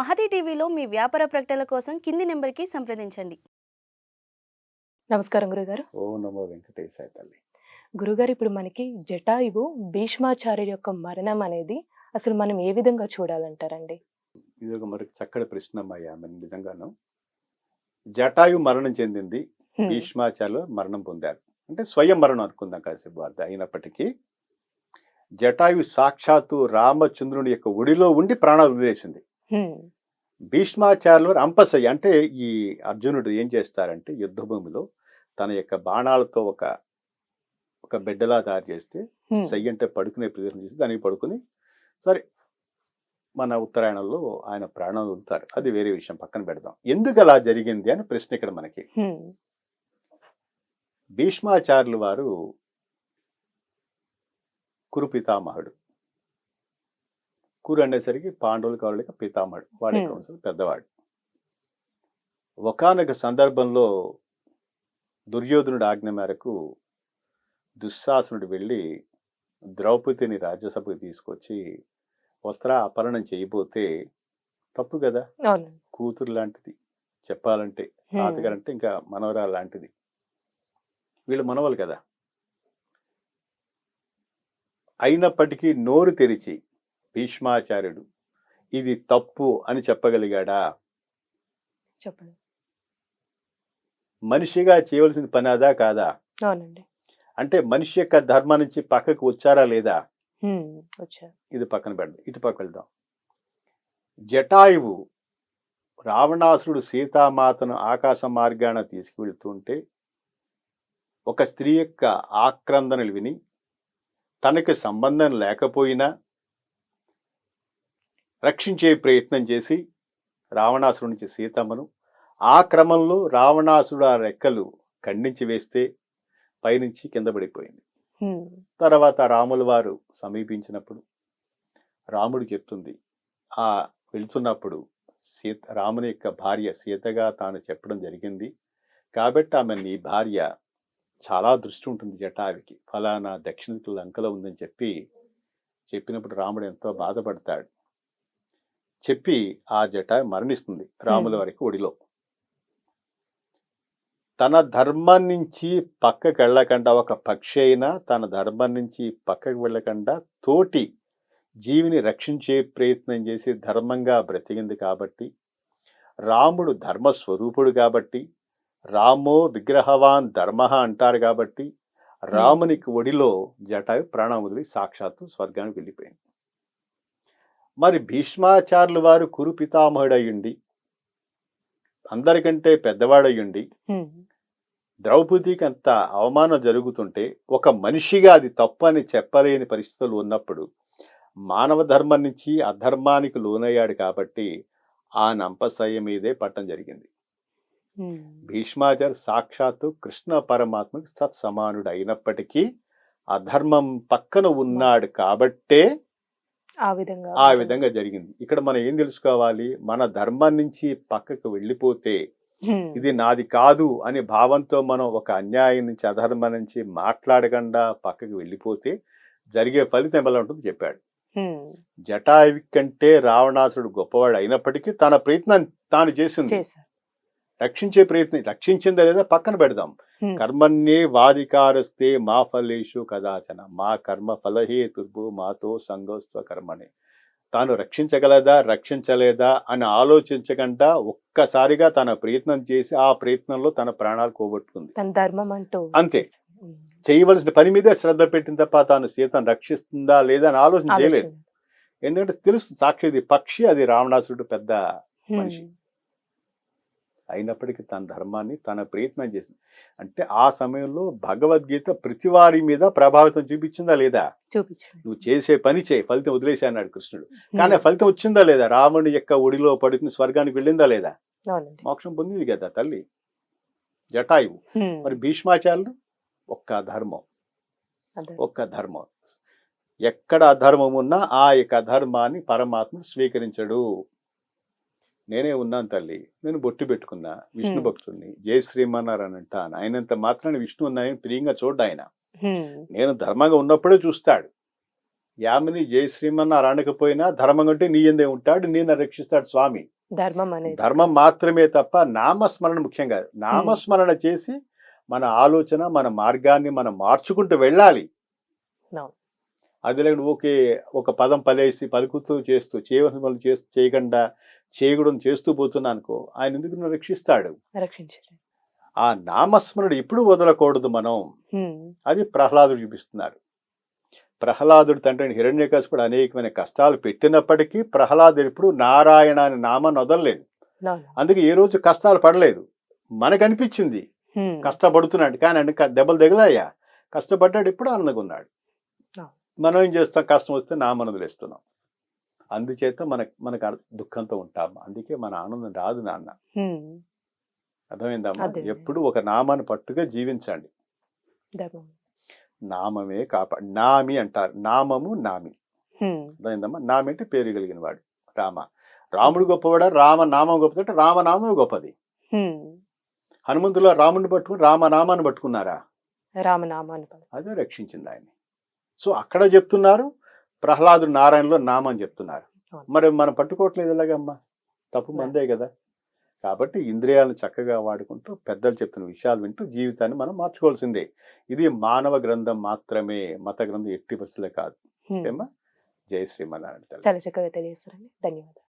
మహతి టీవీలో మీ వ్యాపార ప్రకటనల కోసం కింది నెంబర్కి సంప్రదించండి. నమస్కారం గురుగారు. ఓ నమో వెంకటేశాయ తల్లి. గురుగారు ఇప్పుడు మనకి జటాయువు భీష్మాచార్యుల యొక్క మరణం అనేది అసలు మనం ఏ విధంగా చూడాలంటారండి? ఇది ఒక మరి చక్కటి ప్రశ్న అయ్యా మరి నిజంగాను. జటాయు మరణం చెందింది. భీష్మాచార్యులు మరణం పొందారు. అంటే స్వయం మరణం అనుకుందాం కాసేపు వార్త అయినప్పటికీ జటాయు సాక్షాత్తు రామచంద్రుని యొక్క ఒడిలో ఉండి ప్రాణాలు వదిలేసింది. భీష్మాచార్యులు అంపసయ్య అంటే ఈ అర్జునుడు ఏం చేస్తారంటే యుద్ధ భూమిలో తన యొక్క బాణాలతో ఒక ఒక బిడ్డలా తయారు చేస్తే హ్మ్. సై అంటే పడుకునే ప్రదేశం చేసి దానికి పడుకుని సరే మన ఉత్తరాయణంలో ఆయన ప్రాణం వదులుతారు. అది వేరే విషయం పక్కన పెడదాం. ఎందుకు అలా జరిగింది అని ప్రశ్న ఇక్కడ మనకి. భీష్మాచార్యులు వారు కురు పితామహుడు కురు అనేసరికి పాండవులు కౌరులకి పితామహుడు. వాడి. కౌన్సిల్ పెద్దవాడు. ఒకానొక సందర్భంలో దుర్యోధనుడి ఆజ్ఞ మేరకు దుశ్శాసనుడు వెళ్ళి ద్రౌపదిని రాజ్యసభకు తీసుకొచ్చి వస్త్ర అపహరణం చేయబోతే తప్పు కదా? కూతురు లాంటిది. చెప్పాలంటే. తాతగారంటే ఇంకా మనవరాలు లాంటిది. వీళ్ళు మనవలు కదా? అయినప్పటికీ నోరు తెరిచి భీష్మాచార్యుడు. ఇది తప్పు అని చెప్పగలిగాడా? చెప్పండి. మనిషిగా చేయవలసిన పని అదా కాదా? అవునండి. అంటే మనిషి యొక్క ధర్మం నుంచి పక్కకు వచ్చారా లేదా? ఇది పక్కన పెడదాం ఇటు పక్క వెళ్దాం. జటాయువు రావణాసురుడు సీతామాతను ఆకాశ మార్గాన తీసుకువెళ్తుంటే ఒక స్త్రీ యొక్క ఆక్రందనలు విని తనకి సంబంధం లేకపోయినా రక్షించే ప్రయత్నం చేసి రావణాసురుడి నుంచి సీతమ్మను. ఆ క్రమంలో రావణాసురుడు ఆ రెక్కలు ఖండించి వేస్తే పైనుంచి కింద పడిపోయింది. తర్వాత రాముల వారు సమీపించినప్పుడు రాముడు చెప్తుంది ఆ వెళ్తున్నప్పుడు సీత రాముని యొక్క భార్య సీతగా తాను చెప్పడం జరిగింది. కాబట్టి ఆమె నీ భార్య చాలా దృష్టి ఉంటుంది జటావికి. ఫలానా దక్షిణ లంకలో ఉందని చెప్పి చెప్పినప్పుడు రాముడు ఎంతో బాధపడతాడు. చెప్పి ఆ జట మరణిస్తుంది రాముల. వారికి ఒడిలో. తన ధర్మం నుంచి పక్కకు వెళ్ళకుండా ఒక పక్షి అయినా తన ధర్మం నుంచి పక్కకు వెళ్ళకుండా తోటి జీవిని రక్షించే ప్రయత్నం చేసి ధర్మంగా బ్రతికింది కాబట్టి రాముడు ధర్మస్వరూపుడు కాబట్టి రామో విగ్రహవాన్ ధర్మ అంటారు కాబట్టి రామునికి ఒడిలో జటాయు ప్రాణం వదిలి సాక్షాత్తు స్వర్గానికి వెళ్ళిపోయింది. మరి భీష్మాచార్యులు వారు కురు పితామహుడయ్యుండి అందరికంటే పెద్దవాడయ్యుండి. ద్రౌపదికి అంత అవమానం జరుగుతుంటే ఒక మనిషిగా అది తప్పు అని చెప్పలేని పరిస్థితులు ఉన్నప్పుడు మానవ ధర్మం నుంచి అధర్మానికి లోనయ్యాడు కాబట్టి ఆ నంపసయ్య మీదే పట్టం జరిగింది. భీష్మాచార్య సాక్షాత్తు కృష్ణ పరమాత్మకి సత్సమానుడు అయినప్పటికీ అధర్మం పక్కన ఉన్నాడు కాబట్టే ఆ విధంగా ఆ విధంగా జరిగింది. ఇక్కడ మనం ఏం తెలుసుకోవాలి? మన ధర్మం నుంచి పక్కకు వెళ్ళిపోతే. ఇది నాది కాదు అనే భావంతో మనం ఒక అన్యాయం నుంచి అధర్మం నుంచి మాట్లాడకుండా పక్కకు వెళ్ళిపోతే జరిగే ఫలితం ఎలా ఉంటుందో చెప్పాడు. హ్మ్. జటాయువి కంటే రావణాసుడు గొప్పవాడు అయినప్పటికీ తన ప్రయత్నం తాను చేసింది. రక్షించే ప్రయత్నం రక్షించిందా లేదా పక్కన పెడదాం హ్మ్. కర్మణ్యే వాదికారస్తే మా ఫలేషు కదాచన మా కర్మ ఫలహేతుర్భు మాతో సంగోస్వ కర్మణే తాను రక్షించగలదా రక్షించలేదా అని ఆలోచించకుండా ఒక్కసారిగా తన ప్రయత్నం చేసి ఆ ప్రయత్నంలో తన ప్రాణాలు పోగొట్టుకుంది తన ధర్మం అంటూ అంతే. చేయవలసిన పని మీదే శ్రద్ధ పెట్టిన తప్ప తాను సీతను రక్షిస్తుందా లేదా అని ఆలోచన చేయలేదు. ఎందుకంటే తెలుసు సాక్షిది పక్షి అది రావణాసుడు పెద్ద. మనిషి. అయినప్పటికీ తన ధర్మాన్ని తన ప్రయత్నం చేసింది. అంటే ఆ సమయంలో భగవద్గీత ప్రతివారి మీద ప్రభావితం చూపించిందా లేదా? నువ్వు చేసే పని చేయి ఫలితం వదిలేసే అన్నాడు కృష్ణుడు. కానీ ఫలితం వచ్చిందా లేదా? రాముడి యొక్క ఒడిలో పడుకుని స్వర్గానికి వెళ్ళిందా లేదా? మోక్షం పొందింది కదా తల్లి. జటాయువు. మరి భీష్మాచార్యులు ఒక్క ధర్మం. ఒక్క ధర్మం. ఎక్కడ అధర్మం ఉన్నా ఆ యొక్క అధర్మాన్ని పరమాత్మ స్వీకరించడు. నేనే ఉన్నాను తల్లి. నేను బొట్టు పెట్టుకున్నా. విష్ణు. భక్తుడిని జై శ్రీమన్నారాయణ అంటాను ఆయనంత మాత్రాన్ని విష్ణు ఉన్నాయని ప్రియంగా చూడ్డు ఆయన. నేను ధర్మంగా ఉన్నప్పుడే చూస్తాడు. యామిని జయ శ్రీమన్నారు అనకపోయినా ధర్మం అంటే నీ ఎందే ఉంటాడు నేను రక్షిస్తాడు స్వామి. ధర్మం ధర్మం మాత్రమే తప్ప నామస్మరణ ముఖ్యం కాదు నామస్మరణ చేసి మన ఆలోచన మన మార్గాన్ని మనం మార్చుకుంటూ వెళ్ళాలి. అది లేకుండా ఓకే ఒక పదం పలేసి పలుకుతూ చేస్తూ చేయవలసిన పనులు చేస్తూ చేయకుండా చేయకూడదు చేస్తూ పోతున్నా అనుకో ఆయన ఎందుకు రక్షిస్తాడు? ఆ నామస్మరణ ఎప్పుడు వదలకూడదు మనం. అది ప్రహ్లాదుడు చూపిస్తున్నారు ప్రహ్లాదుడు తండ్రిని హిరణ్యకశిపుడు అనేకమైన కష్టాలు పెట్టినప్పటికీ ప్రహ్లాదుడు ఎప్పుడు నారాయణ అని నామాన్ని వదలలేదు. అందుకే ఏ రోజు కష్టాలు పడలేదు. మనకు అనిపించింది. కష్టపడుతున్నాడు. కానీ క- దెబ్బలు తగిలాయా? కష్టపడ్డాడు. ఇప్పుడు ఆనందంగా ఉన్నాడు. మనం ఏం చేస్తాం? కష్టం వస్తే నామను వదిలేస్తున్నాం. అందుచేత మన మనకు దుఃఖంతో ఉంటాం అందుకే మన ఆనందం రాదు నాన్న. అర్థమైందమ్మా. ఎప్పుడు ఒక నామాన్ని పట్టుగా జీవించండి. నామమే కాపా నామి అంటారు. నామము నామి. అర్థమైందమ్మా నామి అంటే పేరు కలిగిన వాడు. రామ. రాముడు గొప్పవాడా? రామ నామం గొప్పదంటే రామనామం గొప్పది. హనుమంతులో రాముడిని పట్టుకుని రామనామాన్ని పట్టుకున్నారా? రామనామాన్ని అదే రక్షించింది ఆయన్ని. సో అక్కడ చెప్తున్నారు ప్రహ్లాదుడు నారాయణలో నామం చెప్తున్నారు. మరి మనం పట్టుకోవట్లేదు ఎలాగమ్మా? తప్పు మందే కదా. కాబట్టి ఇంద్రియాలను చక్కగా వాడుకుంటూ పెద్దలు చెప్తున్న విషయాలు వింటూ జీవితాన్ని మనం మార్చుకోవాల్సిందే. ఇది మానవ గ్రంథం మాత్రమే మత గ్రంథం ఎట్టి పరిస్థితులే కాదు. హ్మ్. ఓకేమ్మా జై శ్రీమన్నారాయణ చాలా చక్కగా తెలియజేస్తారండి ధన్యవాదాలు.